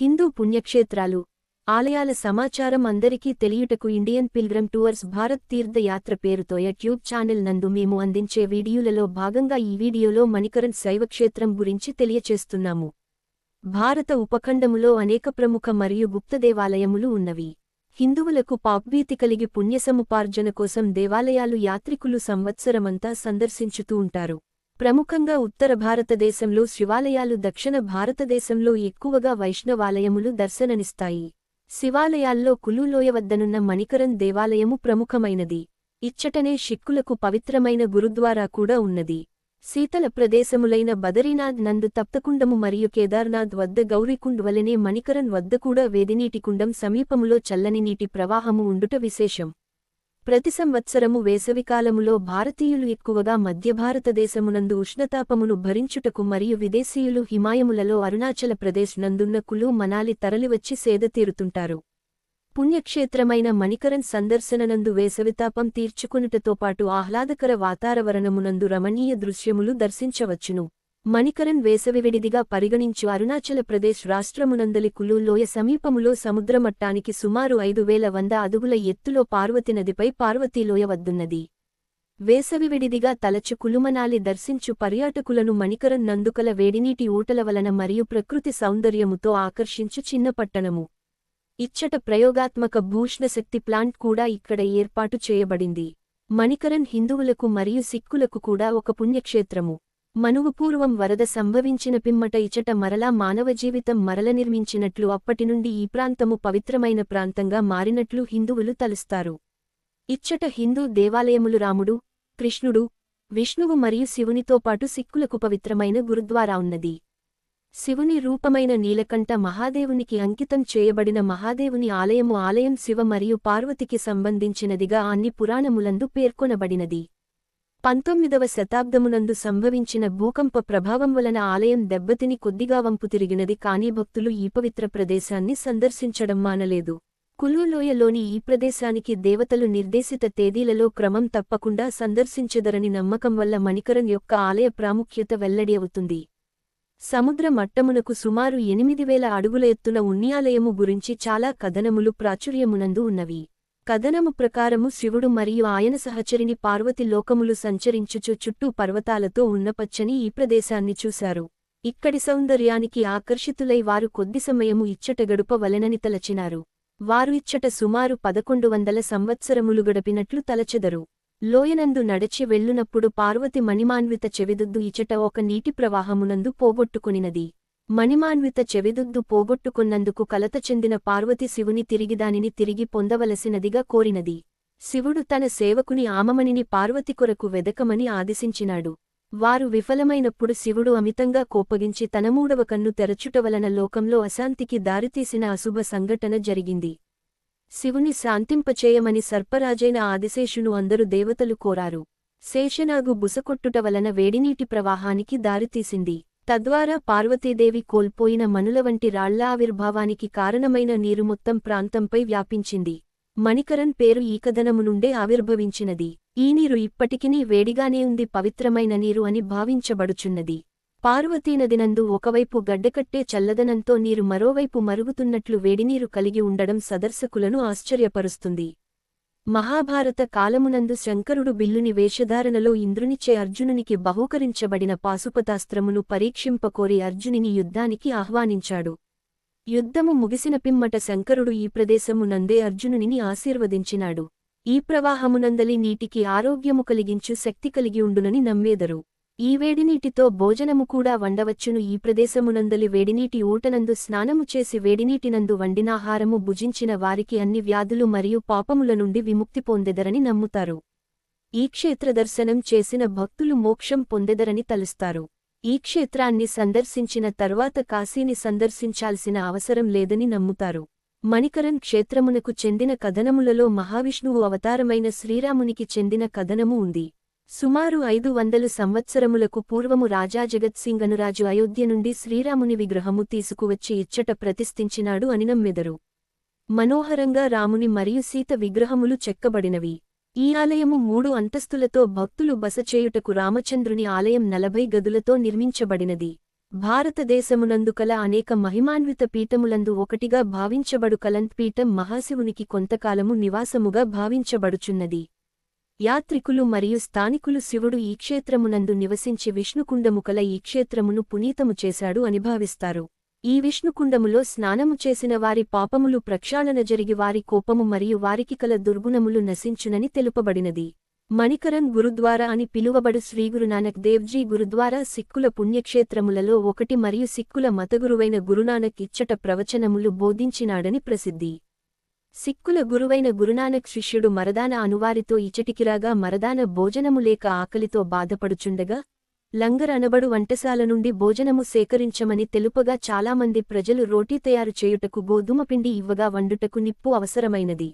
హిందూ పుణ్యక్షేత్రాలు. ఆలయాల సమాచారం అందరికీ తెలియుటకు ఇండియన్ పిల్గ్రమ్ టూర్స్ భారత్ తీర్థయాత్ర పేరుతో యూట్యూబ్ ఛానల్ నందు మేము అందించే వీడియోలలో భాగంగా ఈ వీడియోలో మణికరణ్ శైవక్షేత్రం గురించి తెలియచేస్తున్నాము. భారత ఉపఖండములో అనేక ప్రముఖ మరియు గుప్త దేవాలయములు ఉన్నవి. హిందువులకు పాప్భీతి కలిగి పుణ్యసముపార్జన కోసం దేవాలయాలు యాత్రికులు సంవత్సరమంతా సందర్శించుతూ ఉంటారు. ప్రముఖంగా ఉత్తర భారతదేశంలో శివాలయాలు దక్షిణ భారతదేశంలో ఎక్కువగా వైష్ణవాలయములు దర్శననిస్తాయి. శివాలయాల్లో కులులోయ వద్దనున్న మణికరన్ దేవాలయము ప్రముఖమైనది. ఇచ్చటనే షిక్కులకు పవిత్రమైన గురుద్వారా కూడా ఉన్నది. శీతల ప్రదేశములైన బదరీనాథ్ నందు తప్తకుండము మరియు కేదార్నాథ్ వద్ద గౌరీకుండ్ వలనే మణికరన్ వద్ద కూడా వేదినీటి కుండం సమీపములో చల్లని నీటి ప్రవాహము ఉండుట విశేషం. ప్రతి సంవత్సరము వేసవికాలములో భారతీయులు ఎక్కువగా మధ్య భారతదేశమునందు ఉష్ణతాపమును భరించుటకు మరియు విదేశీయులు హిమాయములలో అరుణాచల ప్రదేశ్ నందున్న కులు మనాలి తరలివచ్చి సేదతీరుతుంటారు పుణ్యక్షేత్రమైన మణికరన్ సందర్శననందు వేసవితాపం తీర్చుకునుటతో పాటు ఆహ్లాదకర వాతావరణమునందు రమణీయ దృశ్యములు దర్శించవచ్చును. మణికరన్ వేసవివిడిదిగా పరిగణించు అరుణాచల ప్రదేశ్ రాష్ట్రమునందలి కులులోయ సమీపములో సముద్రమట్టానికి సుమారు ఐదు వేల వంద అదుగుల ఎత్తులో పార్వతి నదిపై పార్వతీలోయ వద్దున్నది. వేసవివిడిదిగా తలచు కులుమనాలి దర్శించు పర్యాటకులను మణికరన్ నందుకల వేడినీటి ఊటల వలన మరియు ప్రకృతి సౌందర్యముతో ఆకర్షించు చిన్న పట్టణము. ఇచ్చట ప్రయోగాత్మక భూష్ణశక్తి ప్లాంట్ కూడా ఇక్కడ ఏర్పాటు చేయబడింది. మణికరన్ హిందువులకు మరియు సిక్కులకు కూడా ఒక పుణ్యక్షేత్రము. మనువుపూర్వం వరద సంభవించిన పిమ్మట ఇచట మరలా మానవ జీవితం మరల నిర్మించినట్లు అప్పటినుండి ఈ ప్రాంతము పవిత్రమైన ప్రాంతంగా మారినట్లు హిందువులు తలుస్తారు. ఇచ్చట హిందూ దేవాలయములు రాముడు కృష్ణుడు విష్ణువు మరియు శివునితో పాటు సిక్కులకు పవిత్రమైన గురుద్వారా ఉన్నది. శివుని రూపమైన నీలకంఠ మహాదేవునికి అంకితం చేయబడిన మహాదేవుని ఆలయము ఆలయం శివ మరియు పార్వతికి సంబంధించినదిగా అన్ని పురాణములందు పేర్కొనబడినది. పంతొమ్మిదవ శతాబ్దమునందు సంభవించిన భూకంప ప్రభావం వలన ఆలయం దెబ్బతిని కొద్దిగా వంపు తిరిగినది కాని భక్తులు ఈ పవిత్ర ప్రదేశాన్ని సందర్శించడం మానలేదు. కులులోయలోని ఈ ప్రదేశానికి దేవతలు నిర్దేశిత తేదీలలో క్రమం తప్పకుండా సందర్శించెదరని నమ్మకం వల్ల మణికరన్ యొక్క ఆలయ ప్రాముఖ్యత వెల్లడి అవుతుంది. సముద్ర మట్టమునకు సుమారు ఎనిమిది వేల అడుగుల ఎత్తున ఉన్యాలయము గురించి చాలా కథనములు ప్రాచుర్యమునందు ఉన్నవి. కథనము ప్రకారము శివుడు మరియు ఆయన సహచరిని పార్వతి లోకములు సంచరించుచు చుట్టూ పర్వతాలతో ఉన్నపచ్చని ఈ ప్రదేశాన్ని చూశారు. ఇక్కడి సౌందర్యానికి ఆకర్షితులై వారు కొద్ది సమయము ఇచ్చట గడుపవలెనని తలచినారు. వారు ఇచ్చట సుమారు పదకొండు వందల సంవత్సరములు గడిపినట్లు తలచెదరు. లోయనందు నడచి వెళ్ళునప్పుడు పార్వతి మణిమాన్విత చెవిదుద్దు ఇచట ఒక నీటి ప్రవాహమునందు పోగొట్టుకునినది. మణిమాన్విత చెవిదుద్దు పోగొట్టుకున్నందుకు కలత చెందిన పార్వతి శివుని తిరిగి దానిని తిరిగి పొందవలసినదిగా కోరినది. శివుడు తన సేవకుని ఆమమణిని పార్వతి కొరకు వెదకమని ఆదేశించినాడు. వారు విఫలమైనప్పుడు శివుడు అమితంగా కోపగించి తన మూడవ కన్ను తెరచుట వలన లోకంలో అశాంతికి దారితీసిన అశుభ సంఘటన జరిగింది. శివుని శాంతింపచేయమని సర్పరాజైన ఆదిశేషును అందరు దేవతలు కోరారు. శేషనాగు బుసకొట్టుట వలన వేడినీటి ప్రవాహానికి దారితీసింది. తద్వారా పార్వతీదేవి కోల్పోయిన మనుల వంటి రాళ్ళ ఆవిర్భావానికి కారణమైన నీరు మొత్తం ప్రాంతంపై వ్యాపించింది. మణికరన్ పేరు ఈకదనము నుండే ఆవిర్భవించినది. ఈ నీరు ఇప్పటికినీ వేడిగానే ఉంది పవిత్రమైన నీరు అని భావించబడుచున్నది. పార్వతీనదినందు ఒకవైపు గడ్డకట్టే చల్లదనంతో నీరు మరోవైపు మరుగుతున్నట్లు వేడినీరు కలిగి ఉండడం సదర్శకులను ఆశ్చర్యపరుస్తుంది. మహాభారత కాలమునందు శంకరుడు బిల్లుని వేషధారణలో ఇంద్రునిచే అర్జునునికి బహూకరించబడిన పాశుపతాస్త్రమును పరీక్షింపకోరి అర్జునిని యుద్ధానికి ఆహ్వానించాడు. యుద్ధము ముగిసిన పిమ్మట శంకరుడు ఈ ప్రదేశము నందే అర్జునునిని ఆశీర్వదించినాడు. ఈ ప్రవాహమునందలి నీటికి ఆరోగ్యము కలిగించు శక్తి కలిగి ఉండునని నమ్మేదరు. ఈ వేడినీటితో భోజనము కూడా వండవచ్చును. ఈ ప్రదేశమునందలి వేడినీటి ఊటనందు స్నానము చేసి వేడినీటినందు వండినాహారము భుజించిన వారికి అన్ని వ్యాధులు మరియు పాపముల నుండి విముక్తి పొందెదరని నమ్ముతారు. ఈ క్షేత్ర దర్శనం చేసిన భక్తులు మోక్షం పొందెదరని తలుస్తారు. ఈ క్షేత్రాన్ని సందర్శించిన తర్వాత కాశీని సందర్శించాల్సిన అవసరం లేదని నమ్ముతారు. మణికరన్ క్షేత్రమునకు చెందిన కథనములలో మహావిష్ణువు అవతారమైన శ్రీరామునికి చెందిన కథనము ఉంది. సుమారు ఐదు వందలు సంవత్సరములకు పూర్వము రాజా జగత్సింగ్ అనురాజు అయోధ్య నుండి శ్రీరాముని విగ్రహము తీసుకువచ్చి ఇచ్చట ప్రతిష్ఠించినాడు అని నమ్మెదరు. మనోహరంగా రాముని మరియు సీత విగ్రహములు చెక్కబడినవి. ఈ ఆలయము మూడు అంతస్తులతో భక్తులు బసచేయుటకు రామచంద్రుని ఆలయం నలభై గదులతో నిర్మించబడినది. భారతదేశమునందు కల అనేక మహిమాన్విత పీఠములందు ఒకటిగా భావించబడు కలంత్ పీఠం మహాశివునికి కొంతకాలము నివాసముగా భావించబడుచున్నది. యాత్రికులు మరియు స్థానికులు శివుడు ఈ క్షేత్రమునందు నివసించి విష్ణుకుండము కల ఈ క్షేత్రమును పునీతము చేశాడు అని భావిస్తారు. ఈ విష్ణుకుండములో స్నానము చేసిన వారి పాపములు ప్రక్షాళన జరిగి వారి కోపము మరియు వారికి కల దుర్గుణములు నశించునని తెలుపబడినది. మణికరన్ గురుద్వారా అని పిలువబడు శ్రీగురునానక్ దేవ్జీ గురుద్వారా సిక్కుల పుణ్యక్షేత్రములలో ఒకటి మరియు సిక్కుల మతగురువైన గురునానక్ ఇచ్చట ప్రవచనములు బోధించినాడని ప్రసిద్ధి. సిక్కుల గురువైన గురునానక్ శిష్యుడు మరదాన అనువారితో ఇచటికిరాగా మరదాన భోజనము లేక ఆకలితో బాధపడుచుండగా లంగర్ అనబడు వంటశాల నుండి భోజనము సేకరించమని తెలుపగా చాలామంది ప్రజలు రోటీ తయారు చేయుటకు గోధుమ పిండి ఇవ్వగా వండుటకు నిప్పు అవసరమైనది.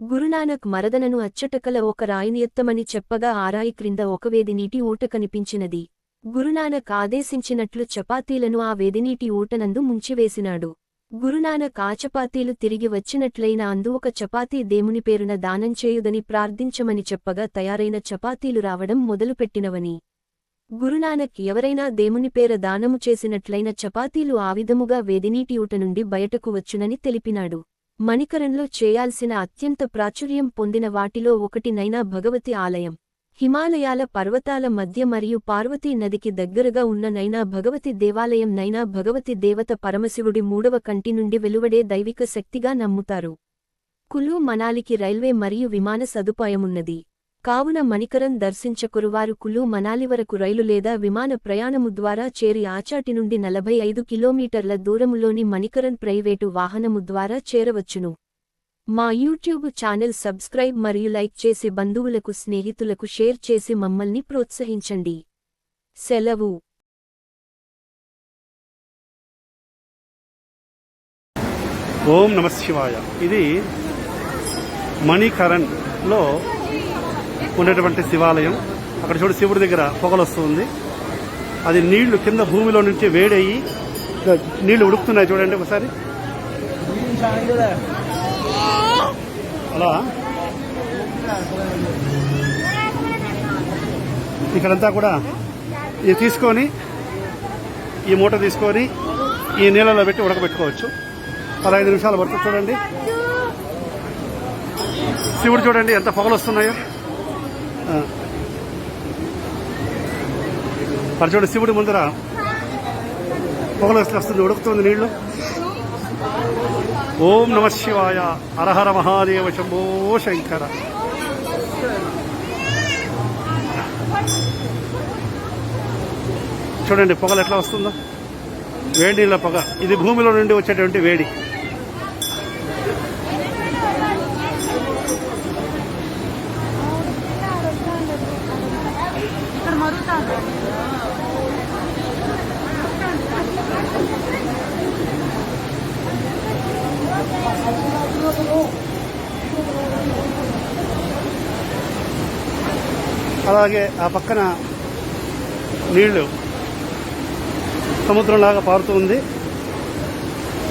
గురునానక్ మరదనను అచ్చటకల ఒక రాయిని ఎత్తమని చెప్పగా ఆరాయి క్రింద ఒక వేదినీటి ఊట కనిపించినది. గురునానక్ ఆదేశించినట్లు చపాతీలను ఆ వేదినీటి ఊటనందు ముంచివేసినాడు. గురునానక్ ఆ చపాతీలు తిరిగి వచ్చినట్లయిన అందు ఒక చపాతీ దేముని పేరున దానం చేయుదని ప్రార్థించమని చెప్పగా తయారైన చపాతీలు రావడం మొదలుపెట్టినవని. గురునానక్ ఎవరైనా దేముని పేర దానము చేసినట్లయిన చపాతీలు ఆ విధముగా వేదినీటి ఊట నుండి బయటకు వచ్చునని తెలిపినాడు. మణికరంలో చేయాల్సిన అత్యంత ప్రాచుర్యం పొందిన వాటిలో ఒకటినైనా భగవతి ఆలయం. హిమాలయాల పర్వతాల మధ్య మరియు పార్వతీ నదికి దగ్గరగా ఉన్న నైనా భగవతి దేవాలయం నైనా భగవతి దేవత పరమశివుడి మూడవ కంటి నుండి వెలువడే దైవిక శక్తిగా నమ్ముతారు. కులు మనాలికి రైల్వే మరియు విమాన సదుపాయమున్నది. కావున మణికరం దర్శించకురువారు కులు మనాలి వరకు రైలు లేదా విమాన ప్రయాణము ద్వారా చేరి ఆచాటి నుండి నలభై ఐదు కిలోమీటర్ల దూరములోని మణికరన్ ప్రైవేటు వాహనము ద్వారా చేరవచ్చును. మా యూట్యూబ్ ఛానల్ సబ్స్క్రైబ్ మరియు లైక్ చేసి బంధువులకు స్నేహితులకు షేర్ చేసి మమ్మల్ని ప్రోత్సహించండి. సెలవు. ఓం నమ శివాయ. ఇది మణికరణ్లో ఉన్నటువంటి శివాలయం. అక్కడ చూడు శివుడి దగ్గర పొగలు వస్తుంది. అది నీళ్ళు కింద భూమిలో నుంచి వేడయ్యి నీళ్ళు ఉడుకుతున్నాయి చూడండి ఒకసారి. హలో. ఇక్కడంతా కూడా ఇది తీసుకొని ఈ మూట తీసుకొని ఈ నీళ్ళలో పెట్టి ఉడకబెట్టుకోవచ్చు. పదహైదు నిమిషాల వరకు చూడండి. శివుడు చూడండి ఎంత పొగలు వస్తున్నాయో మరి చూడండి శివుడి ముందర పొగలు వస్తుంది ఉడుకుతుంది నీళ్ళు. ఓం నమ శివాయ. హరహర మహాదేవ శంభో శంకర. చూడండి పొగలు ఎట్లా వస్తుందో? వేడి నీళ్ళ పొగ. ఇది భూమిలో నుండి వచ్చేటువంటి వేడి. అలాగే ఆ పక్కన నీళ్ళు సముద్రంలాగా పారుతూ ఉంది.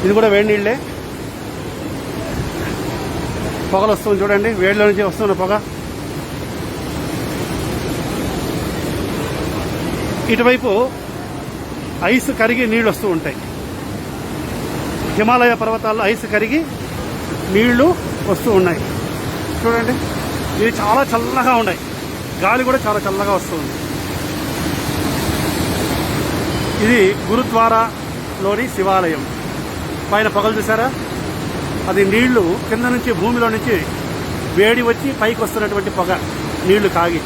ఇది కూడా వేడి నీళ్ళే. పొగలు వస్తుంది చూడండి వేడిలో నుంచి వస్తున్న పొగ. ఇటువైపు ఐస్ కరిగి నీళ్ళు వస్తూ ఉంటాయి. హిమాలయ పర్వతాల్లో ఐస్ కరిగి నీళ్ళు వస్తూ ఉన్నాయి. చూడండి ఇవి చాలా చల్లగా ఉన్నాయి. గాలి కూడా చాలా చల్లగా వస్తుంది. ఇది గురుద్వారాలోని శివాలయం. పైన పొగలు చూసారా అది నీళ్ళు కింద నుంచి భూమిలో నుంచి వేడి వచ్చి పైకి వస్తున్నటువంటి పొగ నీళ్ళు కాగి.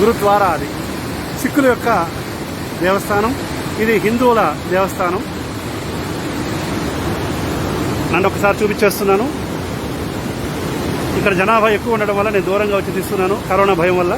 గురుద్వారా అది. సిక్కుల యొక్క దేవస్థానం. ఇది హిందువుల దేవస్థానం. నన్ను ఒకసారి చూపించేస్తున్నాను. ఇక్కడ జనాభా ఎక్కువ ఉండడం వల్ల నేను దూరంగా వచ్చి తీస్తున్నాను కరోనా భయం వల్ల.